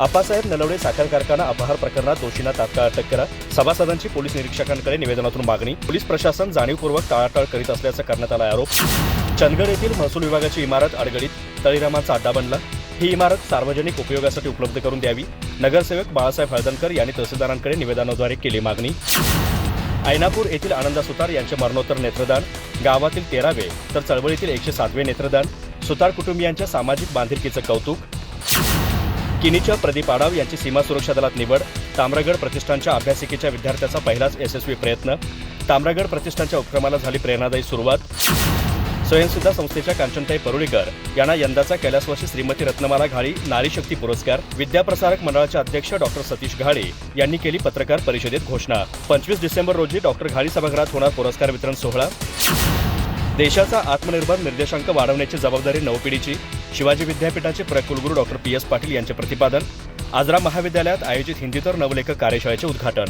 आप्पासाहेब नलवडे साखर कारखाना अपहार प्रकरणात दोषींना तात्काळ अटक करा. सभासदांची पोलीस निरीक्षकांकडे निवेदनातून मागणी. पोलीस प्रशासन जाणीवपूर्वक टाळाटाळ करीत असल्याचा करण्यात आला आरोप. चंदगड येथील महसूल विभागाची इमारत अडगडीत तळीरामाचा अड्डा बनला. ही इमारत सार्वजनिक उपयोगासाठी उपलब्ध करून द्यावी. नगरसेवक बाळासाहेब हळदणकर यांनी तहसीलदारांकडे निवेदनाद्वारे केली मागणी. ऐनापूर येथील आनंदा सुतार यांचे मरणोत्तर नेत्रदान. गावातील तेरावे तर चळवळीतील एकशे सातवे नेत्रदान. सुतार कुटुंबियांच्या सामाजिक बांधिलकीचं कौतुक. किनीच्या प्रदीप आडाव यांची सीमा सुरक्षा दलात निवड ताम्रगड प्रतिष्ठानच्या अभ्यासिकेच्या विद्यार्थ्याचा पहिलाच यशस्वी प्रयत्न ताम्रगड प्रतिष्ठानच्या उपक्रमाला झाली प्रेरणादायी सुरुवात. स्वयंसिद्धा संस्थेच्या कांचनताई परुळीकर यांना यंदाचा कैलासवासी श्रीमती रत्नमाला घाळी नारी शक्ती पुरस्कार विद्याप्रसारक मंडळाचे अध्यक्ष डॉक्टर सतीश घाळे यांनी केली पत्रकार परिषदेत घोषणा. पंचवीस डिसेंबर रोजी डॉक्टर घाळी सभागृहात होणार पुरस्कार वितरण सोहळा. देशाचा आत्मनिर्भर निर्देशांक वाढवण्याची जबाबदारी नवपिढीची शिवाजी विद्यापीठाचे प्रकुलगुरू डॉक्टर पी एस पाटील यांचे प्रतिपादन आजरा महाविद्यालयात आयोजित हिंदीतर नवलेखक कार्यशाळेचे उद्घाटन.